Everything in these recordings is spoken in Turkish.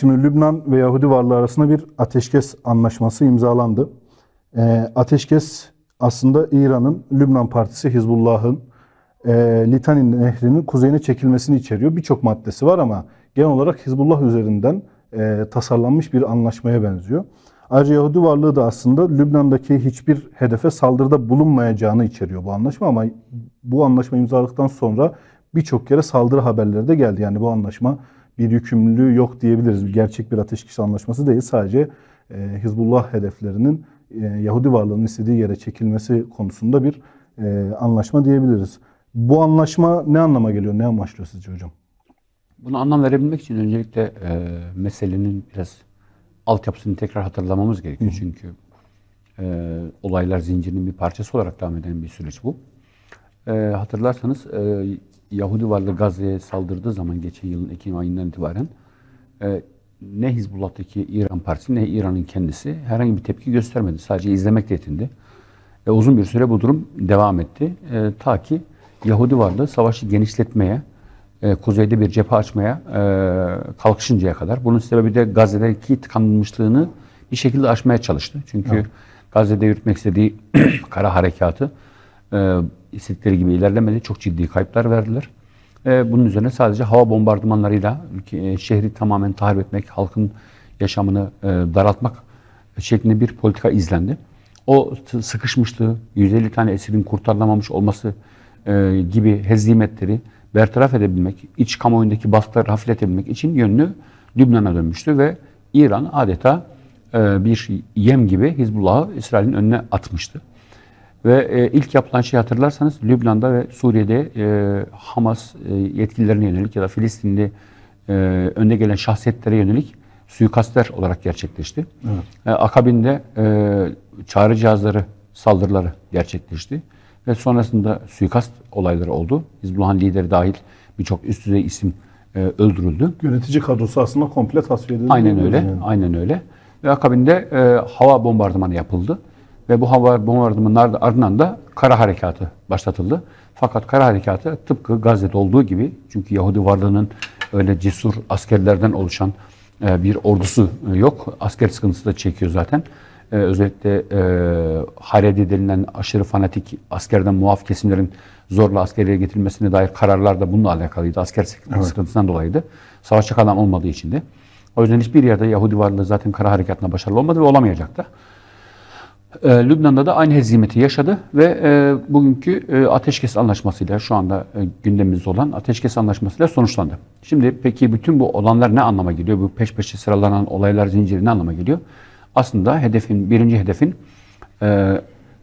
Şimdi Lübnan ve Yahudi varlığı arasında bir ateşkes anlaşması imzalandı. Ee, ateşkes aslında İran'ın Lübnan Partisi Hizbullah'ın e, Litani Nehri'nin kuzeyine çekilmesini içeriyor. Birçok maddesi var ama genel olarak Hizbullah üzerinden e, tasarlanmış bir anlaşmaya benziyor. Ayrıca Yahudi varlığı da aslında Lübnan'daki hiçbir hedefe saldırıda bulunmayacağını içeriyor bu anlaşma ama bu anlaşma imzaladıktan sonra birçok kere saldırı haberleri de geldi. Yani bu anlaşma bir yükümlülüğü yok diyebiliriz. Gerçek bir ateşkes anlaşması değil. Sadece e, Hizbullah hedeflerinin e, Yahudi varlığının istediği yere çekilmesi konusunda bir e, anlaşma diyebiliriz. Bu anlaşma ne anlama geliyor? Ne amaçlıyor sizce hocam? Buna anlam verebilmek için öncelikle e, meselenin biraz altyapısını tekrar hatırlamamız gerekiyor. Çünkü e, olaylar zincirinin bir parçası olarak devam eden bir süreç bu. E, hatırlarsanız e, Yahudi varlığı Gazze'ye saldırdığı zaman geçen yılın Ekim ayından itibaren e, ne Hizbullah'taki İran Partisi ne İran'ın kendisi herhangi bir tepki göstermedi. Sadece izlemekle yetindi. Ve uzun bir süre bu durum devam etti. E, ta ki Yahudi varlığı savaşı genişletmeye, e, kuzeyde bir cephe açmaya e, kalkışıncaya kadar. Bunun sebebi de Gazze'deki tıkanmışlığını bir şekilde aşmaya çalıştı. Çünkü Gazze'de yürütmek istediği kara harekatı e, istedikleri gibi ilerlemedi. Çok ciddi kayıplar verdiler. E, bunun üzerine sadece hava bombardımanlarıyla e, şehri tamamen tahrip etmek, halkın yaşamını e, daraltmak şeklinde bir politika izlendi. O sıkışmışlığı, 150 tane esirin kurtarılamamış olması e, gibi hezimetleri bertaraf edebilmek, iç kamuoyundaki baskıları hafifletebilmek için yönünü Lübnan'a dönmüştü ve İran adeta e, bir yem gibi Hizbullah'ı İsrail'in önüne atmıştı. Ve e, ilk yapılan şey hatırlarsanız Lübnan'da ve Suriye'de e, Hamas e, yetkililerine yönelik ya da Filistinli e, önde gelen şahsiyetlere yönelik suikastler olarak gerçekleşti. E, akabinde e, çağrı cihazları saldırıları gerçekleşti. Ve sonrasında suikast olayları oldu. Hizbullah'ın lideri dahil birçok üst düzey isim e, öldürüldü. Yönetici kadrosu aslında komple tasfiye edildi. Aynen öyle, Yani. aynen öyle. Ve akabinde e, hava bombardımanı yapıldı. Ve bu hava bombardımanının ardından da kara harekatı başlatıldı. Fakat kara harekatı tıpkı Gazze'de olduğu gibi, çünkü Yahudi varlığının öyle cesur askerlerden oluşan e, bir ordusu e, yok. Asker sıkıntısı da çekiyor zaten. E, özellikle e, Haredi denilen aşırı fanatik askerden muaf kesimlerin zorla askeriye getirilmesine dair kararlar da bununla alakalıydı. Asker sıkıntı- sıkıntısından dolayıydı. Savaşacak adam olmadığı için de. O yüzden hiçbir yerde Yahudi varlığı zaten kara harekatına başarılı olmadı ve olamayacak da. E, Lübnan'da da aynı hezimeti yaşadı ve e, bugünkü e, ateşkes anlaşmasıyla şu anda e, gündemimizde olan ateşkes anlaşmasıyla sonuçlandı. Şimdi peki bütün bu olanlar ne anlama geliyor? Bu peş peşe sıralanan olaylar zinciri ne anlama geliyor? Aslında hedefin, birinci hedefin e,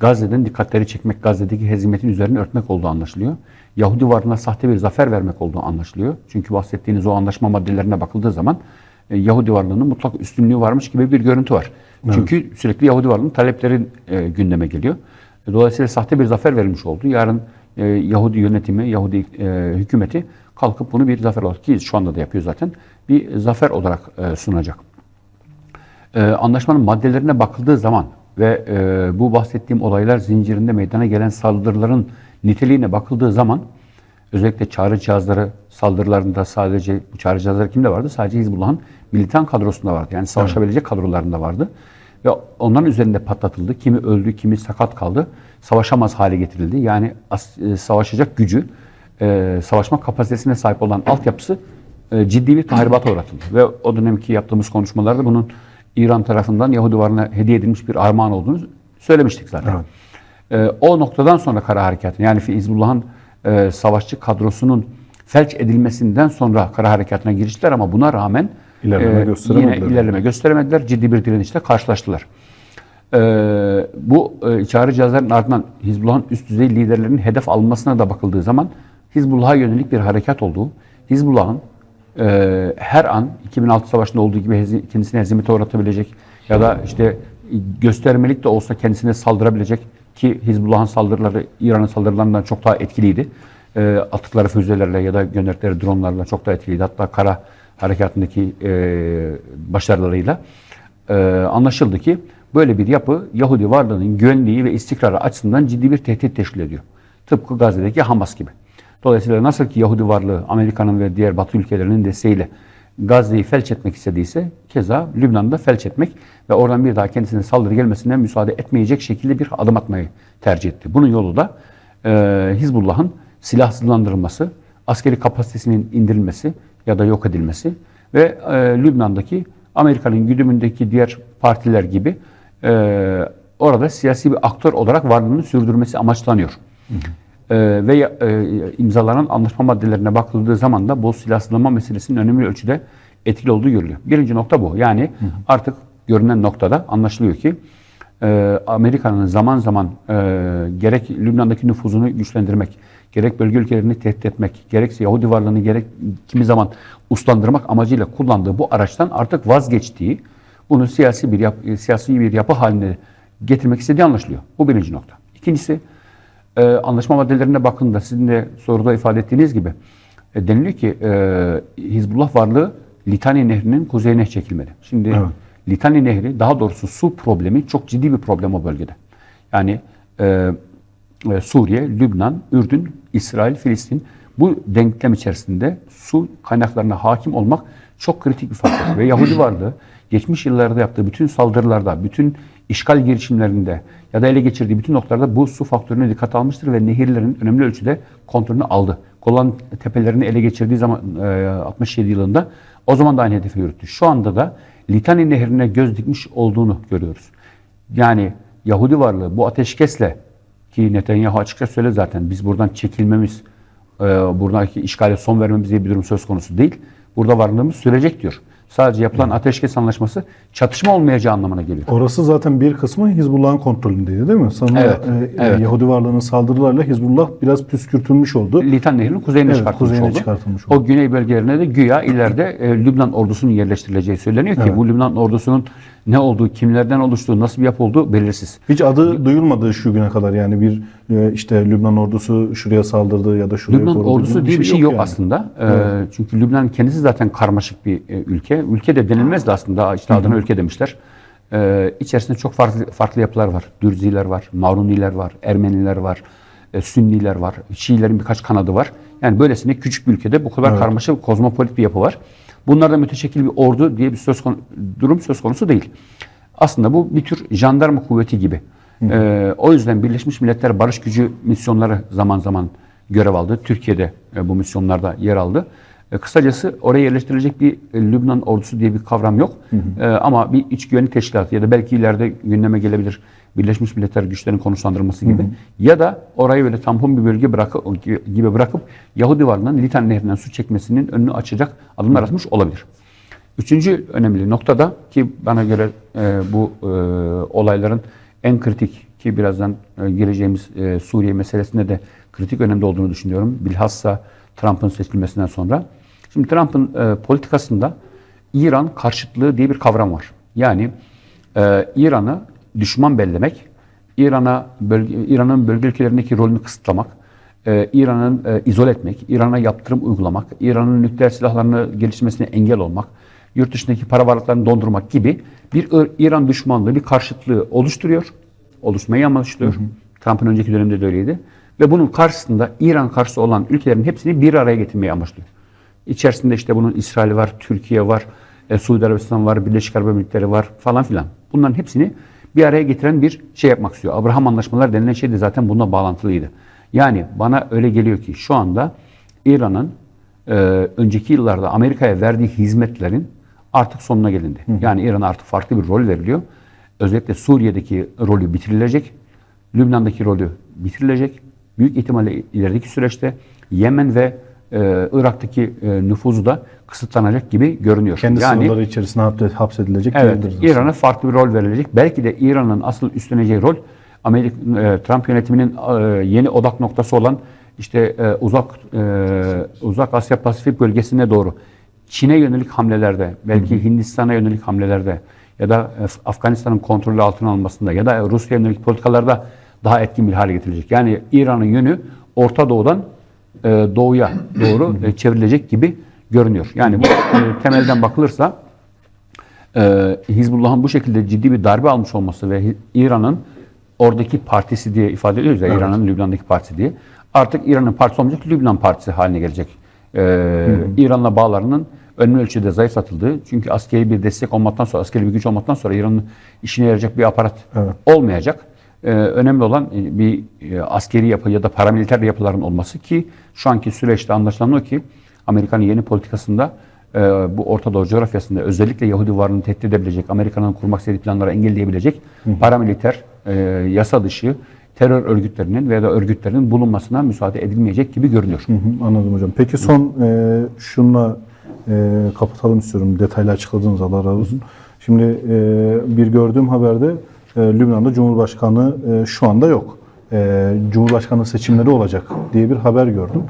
Gazze'den dikkatleri çekmek, Gazze'deki hezimetin üzerine örtmek olduğu anlaşılıyor. Yahudi varlığına sahte bir zafer vermek olduğu anlaşılıyor. Çünkü bahsettiğiniz o anlaşma maddelerine bakıldığı zaman Yahudi varlığının mutlak üstünlüğü varmış gibi bir görüntü var. Çünkü sürekli Yahudi varlığının talepleri e, gündeme geliyor. E, Dolayısıyla sahte bir zafer verilmiş oldu. Yarın e, Yahudi yönetimi, Yahudi e, hükümeti kalkıp bunu bir zafer olarak ki şu anda da yapıyor zaten bir zafer olarak e, sunacak. Anlaşmanın maddelerine bakıldığı zaman ve e, bu bahsettiğim olaylar zincirinde meydana gelen saldırıların niteliğine bakıldığı zaman özellikle çağrı cihazları saldırılarında sadece bu çağrı cihazları kimde vardı? Sadece Hizbullah'ın militan kadrosunda vardı. Yani savaşabilecek kadrolarında vardı. Ve onların üzerinde patlatıldı. Kimi öldü, kimi sakat kaldı. Savaşamaz hale getirildi. Yani e, savaşacak gücü, e, savaşma kapasitesine sahip olan altyapısı e, ciddi bir tahribata uğratıldı. Ve o dönemki yaptığımız konuşmalarda bunun İran tarafından Yahudi varlığına hediye edilmiş bir armağan olduğunu söylemiştik zaten. E, o noktadan sonra kara harekatın yani Hizbullah'ın e, savaşçı kadrosunun felç edilmesinden sonra kara harekatına giriştiler ama buna rağmen İlerleme e, gösteremediler. yine ilerleme gösteremediler. Ciddi bir direnişle karşılaştılar. Ee, bu e, çağrı cihazların ardından Hizbullah'ın üst düzey liderlerinin hedef alınmasına da bakıldığı zaman Hizbullah'a yönelik bir harekat olduğu, Hizbullah'ın e, her an 2006 savaşında olduğu gibi hezi, kendisine hezimete uğratabilecek ya da işte göstermelik de olsa kendisine saldırabilecek ki Hizbullah'ın saldırıları İran'ın saldırılarından çok daha etkiliydi. E, attıkları füzelerle ya da gönderdikleri dronlarla çok daha etkiliydi. Hatta kara harekatındaki e, başarılarıyla e, anlaşıldı ki böyle bir yapı Yahudi varlığının güvenliği ve istikrarı açısından ciddi bir tehdit teşkil ediyor. Tıpkı Gazze'deki Hamas gibi. Dolayısıyla nasıl ki Yahudi varlığı Amerika'nın ve diğer Batı ülkelerinin desteğiyle Gazze'yi felç etmek istediyse keza Lübnan'da felç etmek ve oradan bir daha kendisine saldırı gelmesine müsaade etmeyecek şekilde bir adım atmayı tercih etti. Bunun yolu da e, Hizbullah'ın silahsızlandırılması, askeri kapasitesinin indirilmesi ya da yok edilmesi ve e, Lübnan'daki Amerika'nın güdümündeki diğer partiler gibi e, orada siyasi bir aktör olarak varlığını sürdürmesi amaçlanıyor. E, ve e, imzalanan anlaşma maddelerine bakıldığı zaman da bu silahsızlama meselesinin önemli ölçüde etkili olduğu görülüyor. Birinci nokta bu. Yani artık görünen noktada anlaşılıyor ki e, Amerika'nın zaman zaman e, gerek Lübnan'daki nüfuzunu güçlendirmek, gerek bölge ülkelerini tehdit etmek, gerekse Yahudi varlığını gerek kimi zaman uslandırmak amacıyla kullandığı bu araçtan artık vazgeçtiği, bunu siyasi bir yap, siyasi bir yapı haline getirmek istediği anlaşılıyor. Bu birinci nokta. İkincisi, e, anlaşma maddelerine bakın sizin de soruda ifade ettiğiniz gibi e, deniliyor ki e, Hizbullah varlığı Litani Nehri'nin kuzeyine çekilmeli. Şimdi Evet. Litani Nehri daha doğrusu su problemi çok ciddi bir problem o bölgede. Yani e, e, Suriye, Lübnan, Ürdün, İsrail, Filistin bu denklem içerisinde su kaynaklarına hakim olmak çok kritik bir faktör. Ve Yahudi varlığı geçmiş yıllarda yaptığı bütün saldırılarda, bütün işgal girişimlerinde ya da ele geçirdiği bütün noktalarda bu su faktörüne dikkat almıştır ve nehirlerin önemli ölçüde kontrolünü aldı. Golan tepelerini ele geçirdiği zaman e, 67 yılında o zaman da aynı hedefi yürüttü. Şu anda da Litani nehrine göz dikmiş olduğunu görüyoruz. Yani Yahudi varlığı bu ateşkesle ki Netanyahu açıkça söyle zaten biz buradan çekilmemiz, e, buradaki işgale son vermemiz diye bir durum söz konusu değil. Burada varlığımız sürecek diyor. Sadece yapılan ateşkes anlaşması çatışma olmayacağı anlamına geliyor. Orası zaten bir kısmı Hizbullah'ın kontrolündeydi değil mi? Sanırım Evet, e, evet. Yahudi varlığının saldırılarıyla Hizbullah biraz püskürtülmüş oldu. Litan Nehri'nin kuzeyine Evet, çıkartılmış kuzeyine oldu. çıkartılmış oldu. O güney bölgelerine de güya ileride e, Lübnan ordusunun yerleştirileceği söyleniyor ki Evet. bu Lübnan ordusunun ne olduğu, kimlerden oluştuğu, nasıl bir yapı olduğu belirsiz. Hiç adı duyulmadı şu güne kadar yani bir e, işte Lübnan ordusu şuraya saldırdı ya da şuraya Lübnan korudu ordusu diye bir şey yok yani. aslında. Ee, Çünkü Lübnan kendisi zaten karmaşık bir e, ülke. Ülke de denilmez de aslında. İşte adına ülke demişler. Ee, içerisinde çok farklı farklı yapılar var. Dürziler var, Maruniler var, Ermeniler var, e, Sünniler var, Şiilerin birkaç kanadı var. Yani böylesine küçük bir ülkede bu kadar karmaşık, kozmopolit bir yapı var. Bunlardan müteşekkil bir ordu diye bir söz konu, durum söz konusu değil. Aslında bu bir tür jandarma kuvveti gibi. Ee, o yüzden Birleşmiş Milletler Barış Gücü misyonları zaman zaman görev aldı. Türkiye'de e, bu misyonlarda yer aldı. E, kısacası oraya yerleştirilecek bir e, Lübnan ordusu diye bir kavram yok. E, ama bir iç güvenlik teşkilatı ya da belki ileride gündeme gelebilir Birleşmiş Milletler güçlerinin konuşlandırması gibi. Ya da orayı böyle tampon bir bölge bırakıp, gibi bırakıp Yahudi varlığından Litan Nehri'nden su çekmesinin önünü açacak adımlar atmış olabilir. Üçüncü önemli noktada ki bana göre e, bu e, olayların en kritik ki birazdan e, gireceğimiz e, Suriye meselesinde de kritik önemli olduğunu düşünüyorum. Bilhassa Trump'ın seçilmesinden sonra. Şimdi Trump'ın e, politikasında İran karşıtlığı diye bir kavram var. Yani e, İran'ı düşman bellemek, İran'a bölge, İran'ın bölge ülkelerindeki rolünü kısıtlamak, e, İran'ın e, izole etmek, İran'a yaptırım uygulamak, İran'ın nükleer silahlarını gelişmesine engel olmak, yurt dışındaki para varlıklarını dondurmak gibi bir Ir- İran düşmanlığı, bir karşıtlığı oluşturuyor. Oluşmayı amaçlıyor. Trump'ın önceki döneminde de öyleydi. Ve bunun karşısında İran karşısı olan ülkelerin hepsini bir araya getirmeyi amaçlıyor. İçerisinde işte bunun İsrail var, Türkiye var, e, Suudi Arabistan var, Birleşik Arap Emirlikleri var falan filan. Bunların hepsini bir araya getiren bir şey yapmak istiyor. Abraham Anlaşmaları denilen şey de zaten bununla bağlantılıydı. Yani bana öyle geliyor ki şu anda İran'ın e, önceki yıllarda Amerika'ya verdiği hizmetlerin artık sonuna gelindi. Yani İran'a artık farklı bir rol veriliyor. Özellikle Suriye'deki rolü bitirilecek. Lübnan'daki rolü bitirilecek. Büyük ihtimalle ilerideki süreçte Yemen ve e, Irak'taki e, nüfuzu da kısıtlanacak gibi görünüyor. Kendi yani, sınırları içerisine hapse- hapsedilecek Evet. İran'a farklı bir rol verilecek. Belki de İran'ın asıl üstleneceği rol Amerika, e, Trump yönetiminin e, yeni odak noktası olan işte e, uzak e, uzak Asya Pasifik bölgesine doğru Çin'e yönelik hamlelerde, belki Hindistan'a yönelik hamlelerde ya da e, Afganistan'ın kontrolü altına alınmasında ya da Rusya'ya yönelik politikalarda daha etkin bir hale getirilecek. Yani İran'ın yönü Orta Doğu'dan e, doğuya doğru e, çevrilecek gibi görünüyor. Yani bu e, temelden bakılırsa e, Hizbullah'ın bu şekilde ciddi bir darbe almış olması ve İran'ın oradaki partisi diye ifade ediyoruz ya İran'ın Lübnan'daki partisi diye. Artık İran'ın partisi olmayacak Lübnan partisi haline gelecek. İran'la bağlarının önemli ölçüde zayıflatıldı. Çünkü askeri bir destek olmaktan sonra, askeri bir güç olmaktan sonra İran'ın işine yarayacak bir aparat Evet. olmayacak. Ee, önemli olan e, bir e, askeri yapı ya da paramiliter yapıların olması ki şu anki süreçte anlaşılan o ki Amerika'nın yeni politikasında e, bu Orta Doğu coğrafyasında özellikle Yahudi varlığını tehdit edebilecek, Amerika'nın kurmak istediği planları engelleyebilecek paramiliter, e, yasa dışı terör örgütlerinin veya da örgütlerin bulunmasına müsaade edilmeyecek gibi görünüyor. Hı hı, Anladım hocam. Peki son e, şunla e, kapatalım istiyorum. Detaylı açıkladınız Allah razı olsun. Şimdi e, bir gördüğüm haberde e, Lübnan'da Cumhurbaşkanı e, şu anda yok. E, Cumhurbaşkanı seçimleri olacak diye bir haber gördüm.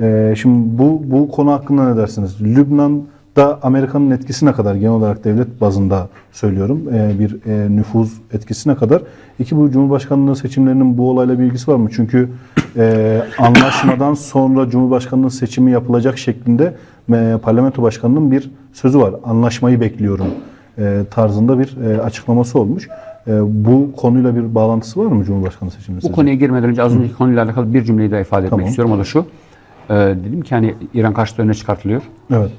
E, şimdi bu bu konu hakkında ne dersiniz? Lübnan'da Amerika'nın etkisi ne kadar? Genel olarak devlet bazında söylüyorum. Bir e, nüfuz etkisi ne kadar? İki bu Cumhurbaşkanlığı seçimlerinin bu olayla bir ilgisi var mı? Çünkü e, anlaşmadan sonra Cumhurbaşkanlığı seçimi yapılacak şeklinde e, parlamento başkanının bir sözü var. Anlaşmayı bekliyorum tarzında bir açıklaması olmuş. E, bu konuyla bir bağlantısı var mı Cumhurbaşkanı seçimi? Bu konuya girmeden önce az önceki konuyla alakalı bir cümleyi daha ifade etmek Tamam. istiyorum. O da şu. Ee, dedim ki hani İran karşıtı öne çıkartılıyor. Evet.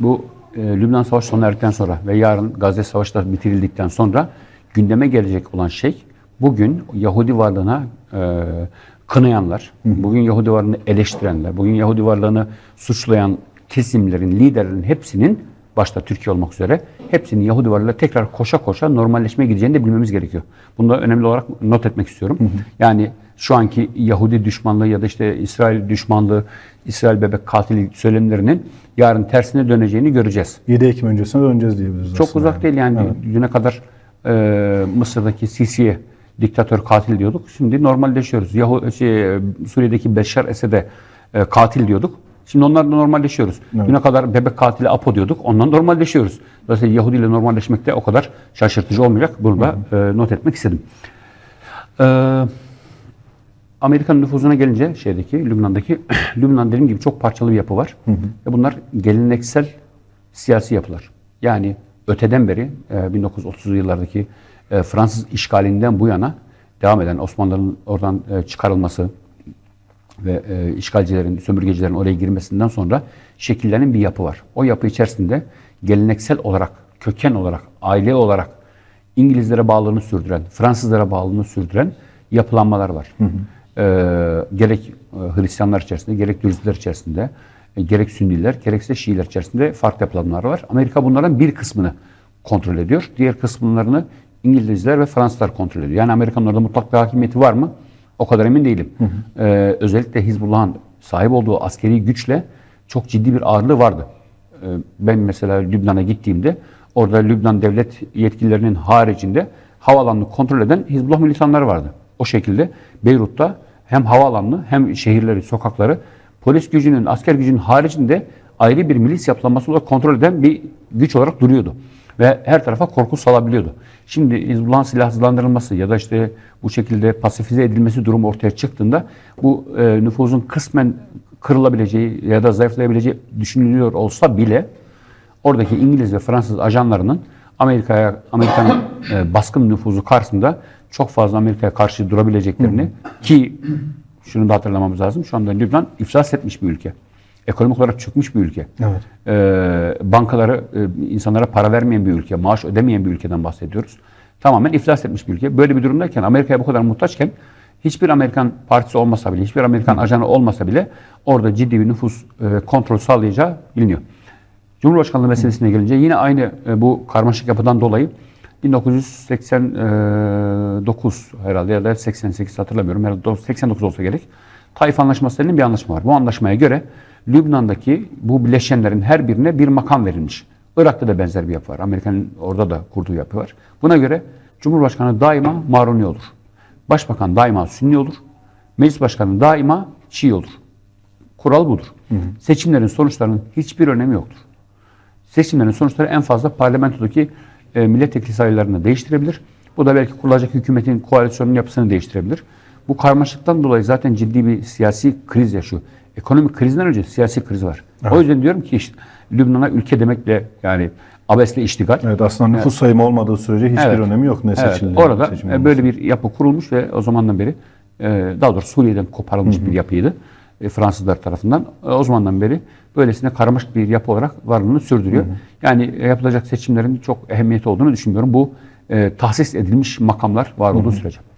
Bu e, Lübnan Savaşı sona erdikten sonra ve yarın Gazze Savaşı da bitirildikten sonra gündeme gelecek olan şey bugün Yahudi varlığına e, kınayanlar, bugün Yahudi varlığını eleştirenler, bugün Yahudi varlığını suçlayan kesimlerin, liderlerin hepsinin başta Türkiye olmak üzere hepsinin Yahudi varlığıyla tekrar koşa koşa normalleşmeye gideceğini de bilmemiz gerekiyor. Bunu da önemli olarak not etmek istiyorum. Yani şu anki Yahudi düşmanlığı ya da işte İsrail düşmanlığı, İsrail bebek katili söylemlerinin yarın tersine döneceğini göreceğiz. 7 Ekim öncesine döneceğiz diyebiliriz Çok uzak değil yani. Düne kadar e, Mısır'daki Sisi'ye diktatör katil diyorduk. Şimdi normalleşiyoruz. Yahu, şey, Suriye'deki Beşar Esed'e e, katil diyorduk. Şimdi onlarla normalleşiyoruz. Düne kadar bebek katili Apo diyorduk. Ondan normalleşiyoruz. Dolayısıyla Yahudi ile normalleşmek de o kadar şaşırtıcı olmayacak. Bunu da e, not etmek istedim. Eee Amerikan nüfuzuna gelince şeydeki Lübnan'daki Lübnan dediğim gibi çok parçalı bir yapı var. Ve bunlar geleneksel siyasi yapılar. Yani öteden beri e, 1930'lu yıllardaki e, Fransız işgalinden bu yana devam eden Osmanlıların oradan e, çıkarılması ve e, işgalcilerin, sömürgecilerin oraya girmesinden sonra şekillenen bir yapı var. O yapı içerisinde geleneksel olarak, köken olarak, aile olarak İngilizlere bağlılığını sürdüren, Fransızlara bağlılığını sürdüren yapılanmalar var. E, gerek e, Hristiyanlar içerisinde, gerek Dürziler içerisinde, e, gerek Sünniler, gerekse Şiiler içerisinde farklı yapılanmalar var. Amerika bunların bir kısmını kontrol ediyor. Diğer kısımlarını İngilizler ve Fransızlar kontrol ediyor. Yani Amerika'nın orada mutlak bir hakimiyeti var mı? O kadar emin değilim. Ee, özellikle Hizbullah'ın sahip olduğu askeri güçle çok ciddi bir ağırlığı vardı. Ee, ben mesela Lübnan'a gittiğimde orada Lübnan devlet yetkililerinin haricinde havaalanını kontrol eden Hizbullah militanları vardı. O şekilde Beyrut'ta hem havaalanını hem şehirleri, sokakları polis gücünün, asker gücünün haricinde ayrı bir milis yapılanması olarak kontrol eden bir güç olarak duruyordu. Ve her tarafa korku salabiliyordu. Şimdi Hizbullah'ın silahsızlandırılması ya da işte bu şekilde pasifize edilmesi durumu ortaya çıktığında bu e, nüfuzun kısmen kırılabileceği ya da zayıflayabileceği düşünülüyor olsa bile oradaki İngiliz ve Fransız ajanlarının Amerika'ya Amerika'nın e, baskın nüfuzu karşısında çok fazla Amerika'ya karşı durabileceklerini ki şunu da hatırlamamız lazım. Şu anda Lübnan iflas etmiş bir ülke. Ekonomik olarak çökmüş bir ülke. Evet. Ee, bankaları e, insanlara para vermeyen bir ülke, maaş ödemeyen bir ülkeden bahsediyoruz. Tamamen iflas etmiş bir ülke. Böyle bir durumdayken Amerika'ya bu kadar muhtaçken hiçbir Amerikan partisi olmasa bile, hiçbir Amerikan ajanı olmasa bile orada ciddi bir nüfus e, kontrol sağlayacağı biliniyor. Cumhurbaşkanlığı meselesine gelince yine aynı e, bu karmaşık yapıdan dolayı 1989 herhalde ya da 88 hatırlamıyorum. Herhalde 89 olsa gerek. Taif Anlaşması denilen bir anlaşma var. Bu anlaşmaya göre Lübnan'daki bu bileşenlerin her birine bir makam verilmiş. Irak'ta da benzer bir yapı var. Amerika'nın orada da kurduğu yapı var. Buna göre Cumhurbaşkanı daima Maruni olur. Başbakan daima Sünni olur. Meclis Başkanı daima Şii olur. Kural budur. Seçimlerin sonuçlarının hiçbir önemi yoktur. Seçimlerin sonuçları en fazla parlamentodaki e, milletvekili sayılarını değiştirebilir. Bu da belki kurulacak hükümetin koalisyonun yapısını değiştirebilir. Bu karmaşıktan dolayı zaten ciddi bir siyasi kriz yaşıyor. Ekonomik krizden önce siyasi kriz var. O yüzden diyorum ki işte Lübnan'a ülke demekle yani abesle iştigal. Evet aslında nüfus sayımı olmadığı sürece hiçbir Evet. önemi yok ne Evet, seçildi. orada seçim e, böyle bir yapı kurulmuş ve o zamandan beri e, daha doğrusu Suriye'den koparılmış bir yapıydı. e, Fransızlar tarafından. O zamandan beri böylesine karmaşık bir yapı olarak varlığını sürdürüyor. Yani e, yapılacak seçimlerin çok ehemmiyeti olduğunu düşünmüyorum. Bu e, tahsis edilmiş makamlar var olduğu sürece.